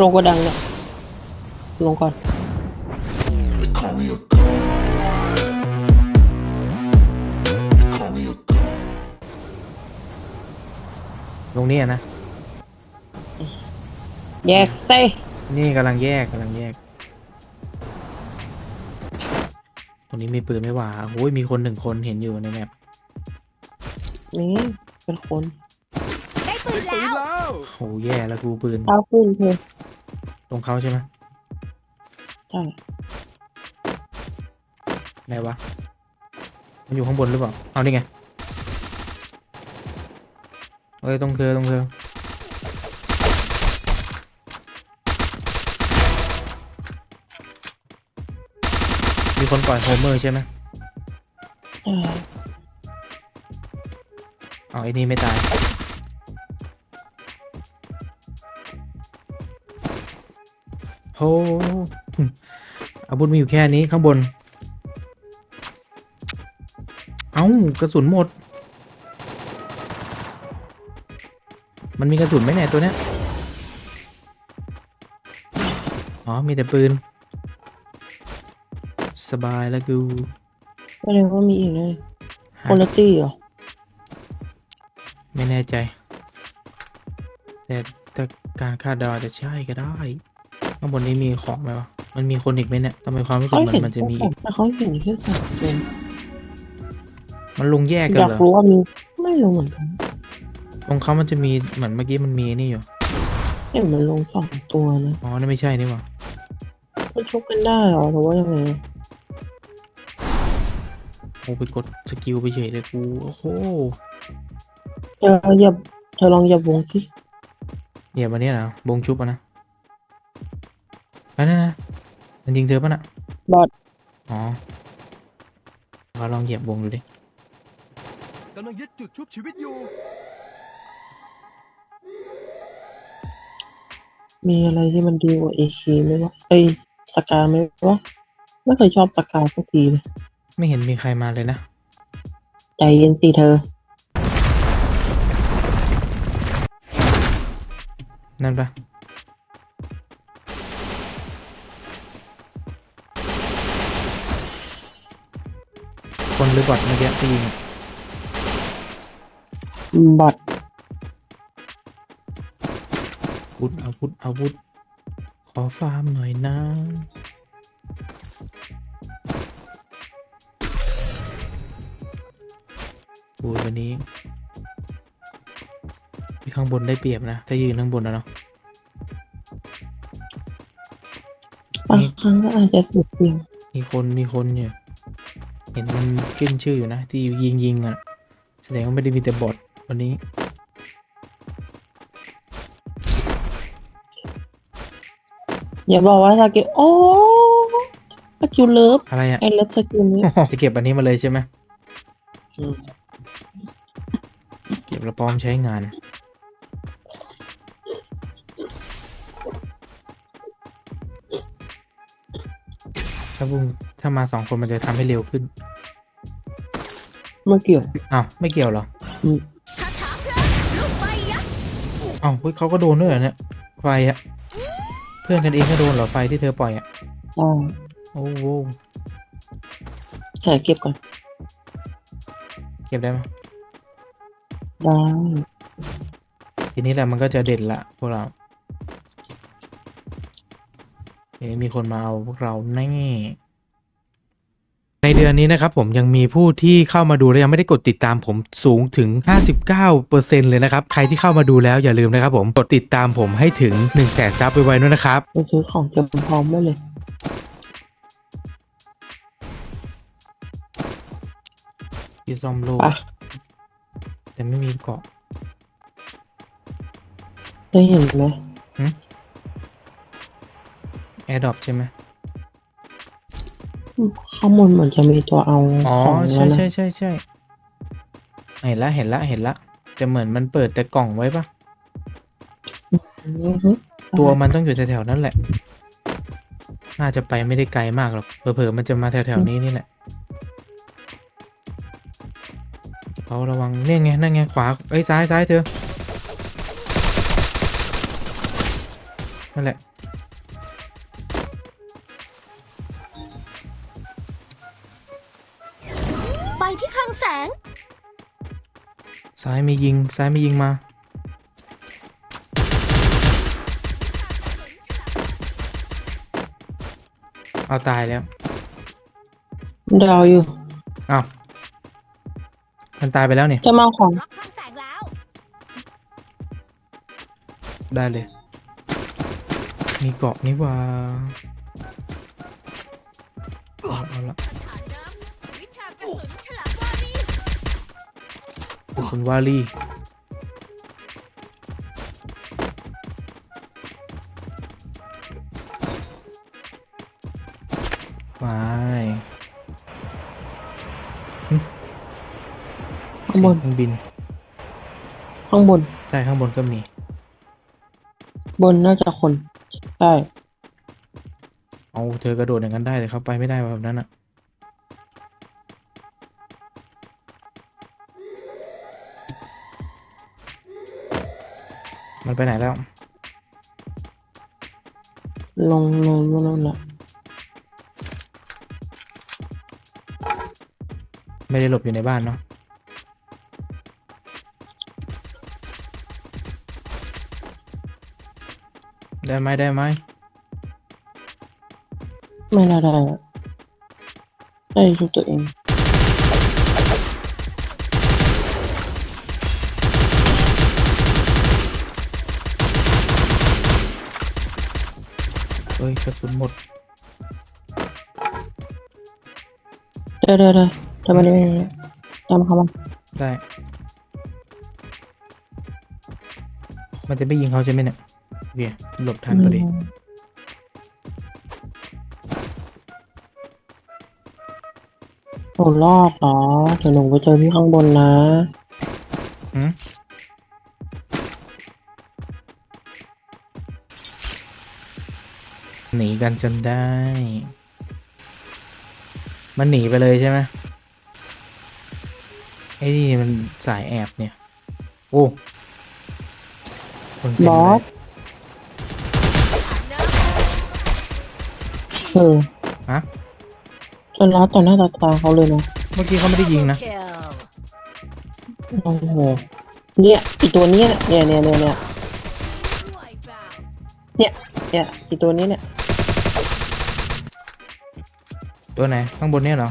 ลงกระดังเนี่ยลงก่อน They call me a god. They call me a god. ตรงนี้อะนะ แยกเต้นี่กำลังแยกกำลังแยก ตรงนี้มีปืนไหม่หว่าโอ้ยมีคนหนึ่งคนเห็นอยู่ในแมปนี่เป็นคนได้ปืนแล้วโหแย่แล้วกูปืนเท้าขึ้นเธอ ตรงเขาใช่ไหมใช่ไหนวะ มันอยู่ข้างบนหรือเปล่า เอานี่ไง เอ้ยตรงเธอตรงเธอมีคนปล่อยโฮเมอร์ใช่ไหมใช่เอาไอ้นี่ไม่ตาย โหอาวุธมีอยู่แค่นี้ข้างบน เอ้ากระสุนหมด มันมีกระสุนไหมเนี่ยตัวเนี้ย อ๋อ มีแต่ปืน สบายแล้วกูก็เลยว่ามีอีกเลยคนละตี้เหรอ ไม่แน่ใจ แต่แต่การคาดเดาอาจจะใช่ก็ได้ ข้างบนนี้มีของไหมวะ มันมีคนอีกไหมเนี่ยทำไมความรู้สึกเขาเหมือเห็นนมันจะมีอีกแต่เขาเห็นแค่สองคนมันลงแยกกันอยากเหรอรู้ว่ามีไม่รู้เหมือนกันตรงเขามันจะมีเหมือนเมื่อกี้มันมีนี่อยู่เห็นมันลงสองตัวนะ อ๋อนี่ไม่ใช่นี่หว่ามันชกกันได้เหรอหรือว่ายังไงโอ้ไปกดสกิลไปเฉยเลยกูโอ้โหเธออย่าเธอลองอย่าวงสิเหยียบอันนี้นะบงชุบอะนะ อันนั้นนะมันยิงเธอปะน่ะบอดอ๋อเราลองเหยียบวงดูดิกำลังยึดจุดชุบชีวิตอยู่ มีอะไรที่มันดีกว่าเอคีไหมวะเอ้ยสกาไหมวะไม่เคยชอบสกาสักทีเลยไม่เห็นมีใครมาเลยนะ ใจเย็นสิเธอ นั่นปะ หรือบอทเมื่อกี้ที่ยิงอะบอดอาวุธอาวุธอาวุธ ขอฟาร์มหน่อยนะกูวันนี้มีข้างบนได้เปรียบนะ ถ้ายืนข้างบนนะเนาะ บางครั้งก็อาจจะสุดเดียวมีคนมีคนอยู่ เห็นมันขึ้นชื่ออยู่นะ ที่ยิงยิงอะ แสดงว่าไม่ได้มีแต่บอทวันนี้ อย่าบอกว่าสกิลโอ้สกิลเลิฟอะไรอะไอเลิฟสกิลนี้จะเก็บอันนี้มาเลยใช่ไหมอืมเก็บแล้วพร้อมใช้งานถ้าบุ้ง ถ้ามาสองคนมันจะทำให้เร็วขึ้นเมื่อเกี่ยวอ้าวไม่เกี่ยวเหรออืมคาถาเพลิงลูกไฟยักษ์อ้าวเฮ้ยเขาก็โดนด้วยเหรอเนี่ยไฟอะเพื่อนกันเองก็โดนเหรอไฟที่เธอปล่อยอะได้โอ้โหใช่เก็บก่อนเก็บได้ไหมได้ทีนี้แหละมันก็จะเด่นละพวกเราเอ๊ะมีคนมาเอาพวกเราแน่ ในเดือนนี้นะครับผมยังมีผู้ที่เข้ามาดูและยังไม่ได้กดติดตามผมสูงถึง 59%เลยนะครับ ใครที่เข้ามาดูแล้วอย่าลืมนะครับผมกดติดตามผมให้ถึง 1 0 0 0 0แสนซับไวๆด้วยนะครับ ไปซื้อของเตรียมพร้อมไว้เลยที่ซ่อมโลกไป แต่ไม่มีเกาะ ได้เห็นไหม แอร์ดรอปใช่ไหม อืมข้างบนเหมือนจะมีตัวเอาอ๋อของใช่แล้วนะใช่ใช่ใช่เห็นละเห็นละเห็นละแต่เหมือนมันเปิดแต่กล่องไว้ปะอือฮึตัวมันต้องอยู่แถวๆนั้นแหละ น่าจะไปไม่ได้ไกลมากหรอกเผลอๆมันจะมาแถวๆนี้นี่แหละเขาระวังเนี่ยไงนั่นไงขวาเอ้ยซ้ายซ้ายเธอนั่นแหละ คลังแสง ซ้ายมียิง ซ้ายมียิงมา เอาตายแล้ว ดาวอยู่เอามันตายไปแล้วเนี่ย จะมาเอาของ ล็อกคลังแสงแล้ว ได้เลย มีเกาะนี่หว่า คุณวาลีไปข้างบนเครื่องบิน ข้างบน ใช่ข้างบนก็มี บนน่าจะคน ใช่ เอาเธอกระโดดอย่างนั้นได้แต่เขาไปไม่ได้แบบนั้นอะ มันไปไหนแล้ว ลงลงลงน่ะไม่ได้หลบอยู่ในบ้านเนาะได้ไหมได้ไหมไม่น่าได้อะได้ชุบตัวเอง ยกระสุนหมดเดี๋ยวเดี๋ยวเดี๋ยวทำไมได้ไม่ได้ตามเขามาได้ มันจะไม่ยิงเขาใช่ไหมเนี่ยโอเคหลบทันพอดีโอ้รอดเหรอเดี๋ยวหนูไปเจอพี่ข้างบนนะหืม กันจนได้ มันหนีไปเลยใช่ไหมไอ้นี่มันสายแอบเนี่ย โอ้คนเต็มบอเลสยเออฮะ จนรัดต่อหน้าต่อตาเขาเลยนะเมื่อกี้เขาไม่ได้ยิงนะคิลโอ้โหเนี่ยอีตัวเนี้ยเนี่ยเนี่ยเนี่ยเนี่ยช่วยเปล่าเนี่ยอีตัวนี้เนี่ย ตัวไหน ข้างบนเนี่ยเหรอ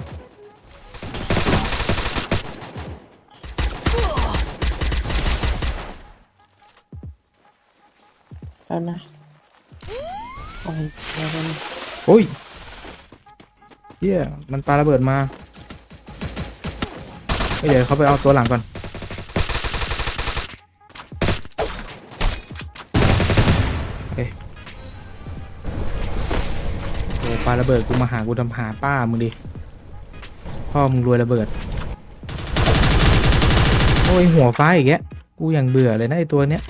แล้วนะโอ้ยเดี๋ยวเดี๋ยวโอ้ยเฮียมันปาระเบิดมาเฮ้ยเดี๋ยวเขาไปเอาตัวหลังก่อนเอ้ยโอ้ ปาระเบิดกูมาหากูทำหาป้ามึงดิ พ่อมึงรวยระเบิด โอ้ยหัวฟ้าอีกแกกูยังเบื่อเลยนะไอตัวเนี้ย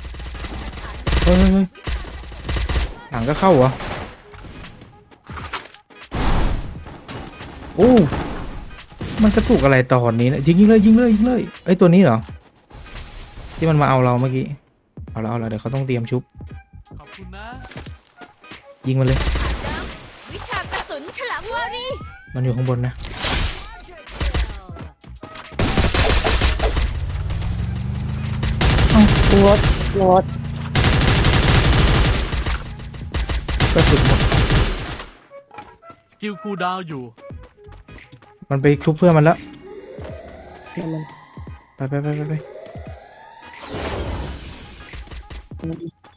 เฮ้ยเฮ้ย เฮ้ยหลังก็เข้าเหรอ โอ้ มันกระตุกอะไรตอนนี้นะยิงยิงเลยยิงเลยยิงเลยไอยตัวนี้เหรอ ที่มันมาเอาเราเมื่อกี้ เอาละเอาละเดี๋ยวเขาต้องเตรียมชุบ ขอบคุณนะ ยิงมันเลย มันอยู่ข้างบนนะ รถรถก็สุดหมด สกิลคูลดาวน์อยู่ มันไปชุบเพื่อนมันแล้วเนี่ยมันไปไปไปไปไป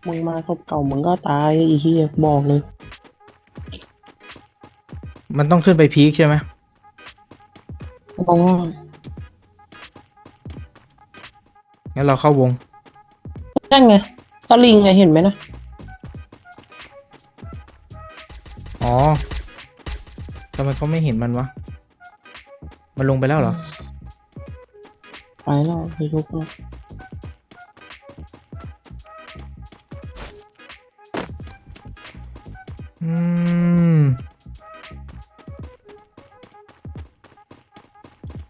มึงมาศพเก่ามึงก็ตายไอีเหี้ยบอกเลย มันต้องขึ้นไปพีคใช่ไหมมองว่างั้นเราเข้าวง นั่นไงตะลิงไงเห็นไหมนะ อ๋อทำไมเขาไม่เห็นมันวะ มันลงไปแล้วเหรอ ไปแล้วไปลุกแล้ว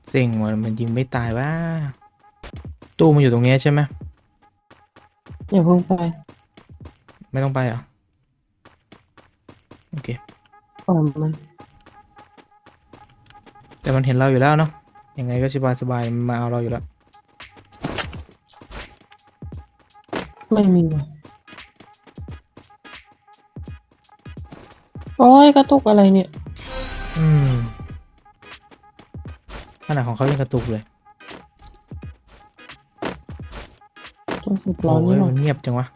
เซ็งว่ะมันยิงไม่ตายว่าตู้มันอยู่ตรงเนี้ยใช่ไหมอย่าเพิ่งไปไม่ต้องไปเหรอโอเคปล่อยมันแต่มันเห็นเราอยู่แล้วเนาะยังไงก็สบายสบายๆมันมาเอาเราอยู่แล้ว ไม่มีว่ะโอ้ยกระตุกอะไรเนี่ย ขนาดของเขายังกระตุกเลยต้องสุดร้โอ้อนยนี่หน่อมัยนเงียบจังวะ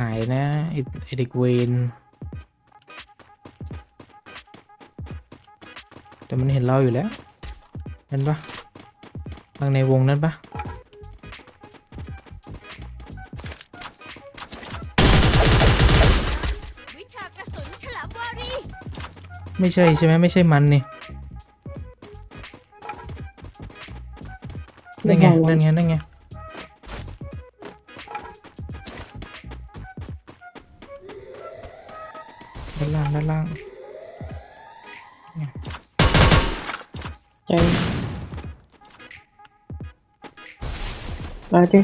หายนะไอ้ไอเด็กเวนแต่มันเห็นเราอยู่แล้วเห็นปะทางในวงนั้นปะวิชากระสุนฉลามวารีไม่ใช่ใช่ไหมไม่ใช่มันนี่ นั่นไงนั่นไงนั่นไงด้านล่างด้านล่างใจมาดิ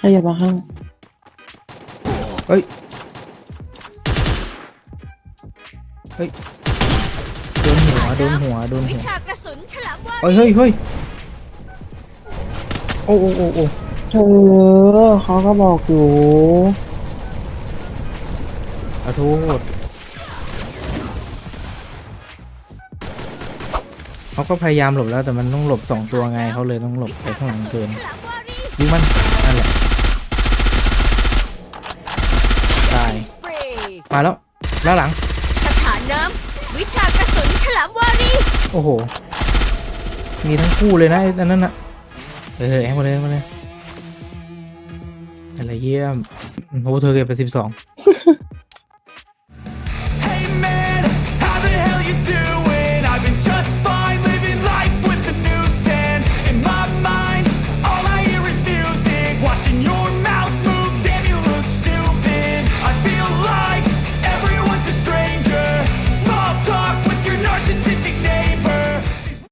ขยับมาข้างเฮ้ย เฮ้ยโดนหัวโดนหัวโดนวิหัวชากระสุนฉลามวารีเฮ้ยเฮ้ยเฮ้ยโอ้โอ้โอ้โอ้เธอเขาก็บอกอยู่ขอโทษเขาก็พยายามหลบแล้วแต่มันต้องหลบสองตัวไงเขาเลยต้องหลบไปข้างหลังเกินฉลามวารียิงมันนั่นแหละตายสเปรย์มาแล้วแล้วหลังสถานน้ำ วิชากระสุนฉลามวารีโอ้โห มีทั้งคู่เลยนะไอ้อันนั้นน่ะ เออแอมมาเลยแอมมาเลยอะไรเยี่ยมโอ้โหเธอเก็บไปสิบสอง